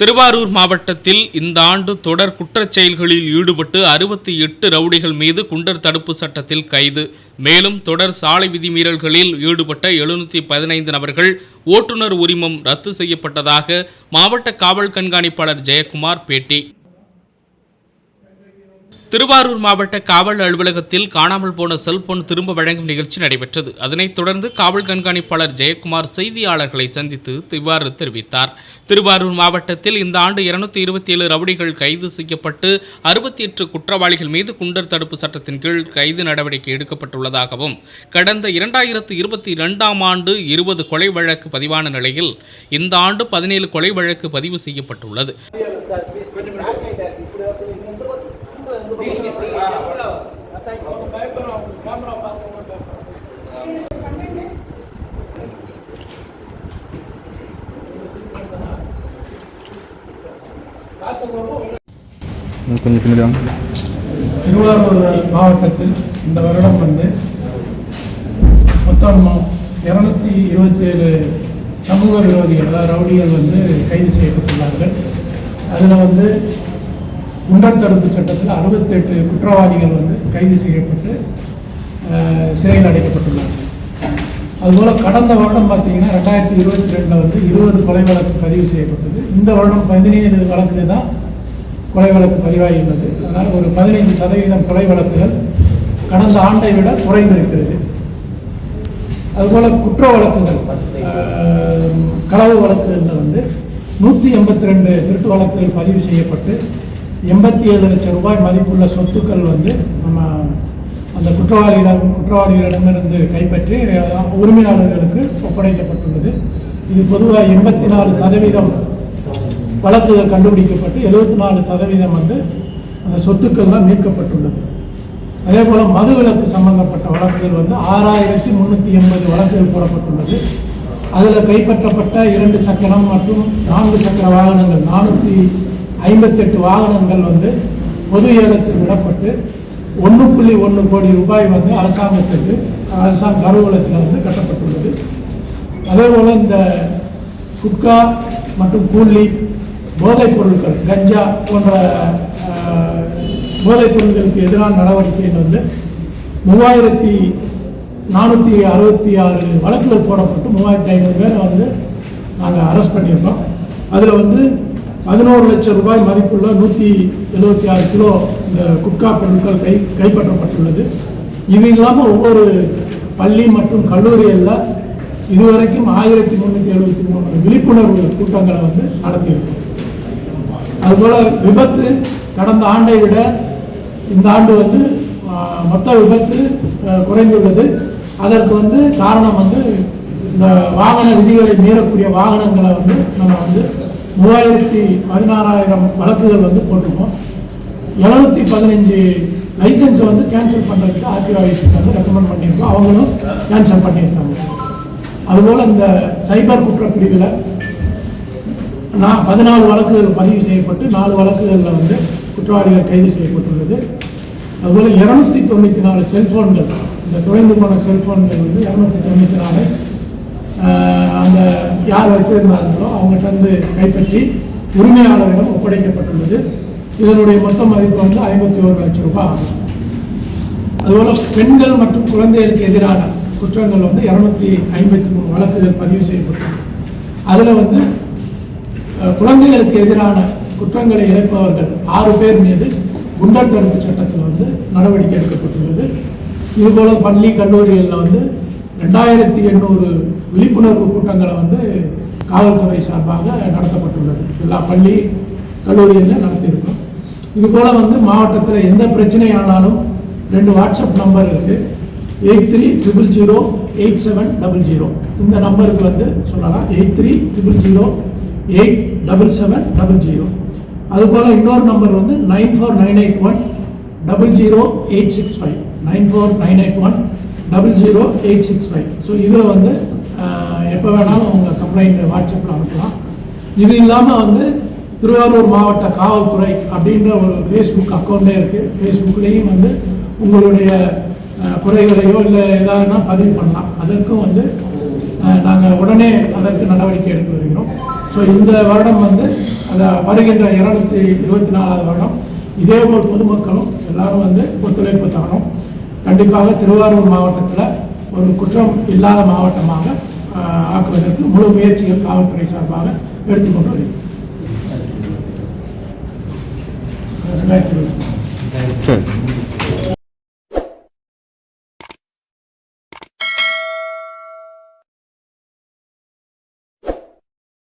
திருவாரூர் மாவட்டத்தில் இந்த ஆண்டு தொடர் குற்றச் செயல்களில் ஈடுபட்டு அறுபத்தி எட்டு ரவுடிகள் மீது குண்டர் தடுப்பு சட்டத்தில் கைது. மேலும் தொடர் சாலை விதிமீறல்களில் ஈடுபட்ட எழுநூற்றி பதினைந்து நபர்கள் ஓட்டுநர் உரிமம் ரத்து செய்யப்பட்டதாக மாவட்ட காவல் கண்காணிப்பாளர் ஜெயக்குமார் பேட்டி. திருவாரூர் மாவட்ட காவல் அலுவலகத்தில் காணாமல் போன செல்போன் திரும்ப வழங்கும் நிகழ்ச்சி நடைபெற்றது. அதனைத் தொடர்ந்து காவல் கண்காணிப்பாளர் ஜெயக்குமார் செய்தியாளர்களை சந்தித்து இவ்வாறு தெரிவித்தார். திருவாரூர் மாவட்டத்தில் இந்த ஆண்டு இருநூத்தி இருபத்தி ஏழு ரவுடிகள் கைது செய்யப்பட்டு அறுபத்தி எட்டு குற்றவாளிகள் மீது குண்டர் தடுப்பு சட்டத்தின் கீழ் கைது நடவடிக்கை எடுக்கப்பட்டுள்ளதாகவும் கடந்த இரண்டாயிரத்து இருபத்தி இரண்டாம் ஆண்டு இருபது கொலை வழக்கு பதிவான நிலையில் இந்த ஆண்டு பதினேழு கொலை வழக்கு பதிவு செய்யப்பட்டுள்ளது. திருவாரூர் மாவட்டத்தில் இந்த வருடம் வந்து மொத்தம் இரநூத்தி இருபத்தி ஏழு சமூக விரோதிகள் அதாவது ரவுடிகள் வந்து கைது செய்யப்பட்டுள்ளார்கள். அதில் வந்து குண்டர் தடுப்பு சட்டத்தில் அறுபத்தெட்டு குற்றவாளிகள் வந்து கைது செய்யப்பட்டு சிறையில் அடைக்கப்பட்டுள்ளார்கள் அதுபோல் கடந்த வருடம் பார்த்தீங்கன்னா ரெண்டாயிரத்தி இருபத்தி ரெண்டில் வந்து இருபது கொலை வழக்கு பதிவு செய்யப்பட்டது. இந்த வருடம் பதினேழு வழக்கு தான் கொலை வழக்கு பதிவாகியுள்ளது. அதனால் ஒரு பதினைந்து சதவீதம் கொலை வழக்குகள் கடந்த ஆண்டை விட குறைந்திருக்கிறது. அதுபோல் குற்ற வழக்குகள் களவு வழக்குகளில் வந்து நூற்றி எண்பத்தி ரெண்டு திருட்டு வழக்குகள் பதிவு செய்யப்பட்டு எண்பத்தி ஏழு லட்சம் ரூபாய் மதிப்புள்ள சொத்துக்கள் வந்து நம்ம அந்த குற்றவாளியிடம் குற்றவாளிகளிடமிருந்து கைப்பற்றி உரிமையாளர்களுக்கு ஒப்படைக்கப்பட்டுள்ளது. இது பொதுவாக எண்பத்தி நாலு சதவீதம் வழக்குகள் கண்டுபிடிக்கப்பட்டு எழுபத்தி நாலு சதவீதம் வந்து அந்த சொத்துக்கள்லாம் மீட்கப்பட்டுள்ளது. அதே போல் மதுவிலக்கு சம்பந்தப்பட்ட வழக்குகள் வந்து ஆறாயிரத்தி முந்நூற்றி எண்பது வழக்குகள் போடப்பட்டுள்ளது. அதில் கைப்பற்றப்பட்ட இரண்டு சக்கரம் மற்றும் நான்கு சக்கர வாகனங்கள் நானூற்றி ஐம்பத்தெட்டு வாகனங்கள் வந்து பொது ஏலத்தில் விடப்பட்டு ஒன்று புள்ளி ஒன்று கோடி ரூபாய் வந்து அரசாங்கத்துக்கு அரசாங்க அலுவலகத்தில் வந்து கட்டப்பட்டுள்ளது. அதே போல் இந்த குட்கா மற்றும் கூலி போதைப் பொருட்கள் கஞ்சா போன்ற போதைப் பொருட்களுக்கு எதிரான நடவடிக்கைகள் வந்து மூவாயிரத்தி நானூற்றி அறுபத்தி ஆறு வழக்குகள் போடப்பட்டு மூவாயிரத்தி ஐநூறு பேரை வந்து நாங்கள் அரெஸ்ட் பண்ணியிருக்கோம். அதில் வந்து பதினோரு லட்சம் ரூபாய் மதிப்புள்ள நூற்றி எழுபத்தி ஆறு கிலோ இந்த குட்கா பொருட்கள் கை கைப்பற்றப்பட்டுள்ளது. இது இல்லாமல் ஒவ்வொரு பள்ளி மற்றும் கல்லூரிகளில் இதுவரைக்கும் ஆயிரத்தி முந்நூற்றி எழுபத்தி மூணு விழிப்புணர்வு கூட்டங்களை வந்து நடத்தியிருக்கோம். அதுபோல் விபத்து கடந்த ஆண்டை விட இந்த ஆண்டு வந்து மொத்த விபத்து குறைந்துள்ளது. அதற்கு வந்து காரணம் வந்து இந்த வாகன விதிகளை மீறக்கூடிய வாகனங்களை வந்து நம்ம வந்து மூவாயிரத்தி பதினாறாயிரம் வழக்குகள் வந்து போட்டிருக்கோம். எழுநூத்தி பதினஞ்சு லைசன்ஸை வந்து கேன்சல் பண்ணுறதுக்கு ஆர்டிஓ வந்து ரெக்கமெண்ட் பண்ணியிருக்கோம். அவங்களும் கேன்சல் பண்ணியிருக்காங்க. அதுபோல் இந்த சைபர் குற்றப்பிரிவில் நான் பதினாலு வழக்குகள் பதிவு செய்யப்பட்டு நாலு வழக்குகளில் வந்து குற்றவாளிகள் கைது செய்யப்பட்டுள்ளது. அதுபோல் இரநூத்தி தொண்ணூற்றி நாலு செல்ஃபோன்கள் இந்த தொலைந்து போன செல்ஃபோன்கள் வந்து இரநூத்தி தொண்ணூற்றி நாலு அந்த யார் வைத்திருந்தார்களோ அவங்ககிட்ட வந்து கைப்பற்றி உரிமையாளரிடம் ஒப்படைக்கப்பட்டுள்ளது. இதனுடைய மொத்த மதிப்பு வந்து ஐம்பத்தி ஒரு லட்சம் ரூபாய் ஆகும். அதுபோல் பெண்கள் மற்றும் குழந்தைகளுக்கு எதிரான குற்றங்கள் வந்து இரநூத்தி ஐம்பத்தி மூணு வழக்குகள் பதிவு செய்யப்பட்டது அதில் வந்து குழந்தைகளுக்கு எதிரான குற்றங்களை இழைப்பவர்கள் ஆறு பேர் மீது குண்டர் தடுப்பு சட்டத்தில் வந்து நடவடிக்கை எடுக்கப்பட்டுள்ளது. இதுபோல் பள்ளி கல்லூரிகளில் வந்து ரெண்டாயிரத்தி எண்ணூறு விழிப்புணர்வு கூட்டங்களை வந்து காவல்துறை சார்பாக நடத்தப்பட்டுள்ளது. எல்லா பள்ளி கல்லூரிகளில் நடத்தியிருக்கோம். இதுபோல் வந்து மாவட்டத்தில் எந்த பிரச்சனையானாலும் ரெண்டு வாட்ஸ்அப் நம்பர் இருக்குது eight three triple zero eight seven double zero. இந்த நம்பருக்கு வந்து சொல்லலாம். Eight three triple zero eight double seven double zero. அதுபோல் இன்னொரு நம்பர் வந்து nine four nine eight one double zero eight six five. Nine four nine eight one double zero eight six five so இதில் வந்து எப்போ வேணாலும் உங்கள் complaint வாட்ஸ்அப்பில் அனுப்பலாம். இது இல்லாமல் வந்து திருவாரூர் மாவட்ட காவல்துறை அப்படின்ற ஒரு ஃபேஸ்புக் அக்கௌண்ட்டே இருக்குது ஃபேஸ்புக்லேயும் வந்து உங்களுடைய குறைகளையோ இல்லை ஏதாவதுனா பதிவு பண்ணலாம். அதற்கும் வந்து நாங்கள் உடனே அதற்கு நடவடிக்கை எடுத்து வருகிறோம். ஸோ இந்த வருடம் வந்து அந்த வருகின்ற இரநூத்தி இருபத்தி நாலாவது வருடம். இதே போல் பொதுமக்களும் எல்லாரும் வந்து ஒத்துழைப்பு தரணும் கண்டிப்பாக திருவாரூர் மாவட்டத்தில் ஒரு குற்றம் இல்லாத மாவட்டமாக ஆக்குவதற்கு முழு முயற்சிகள் காவல்துறை சார்பாக எடுத்துக்கொண்டு வருகிறோம் ரெண்டாயிரத்தி இருபத்தி நாலு.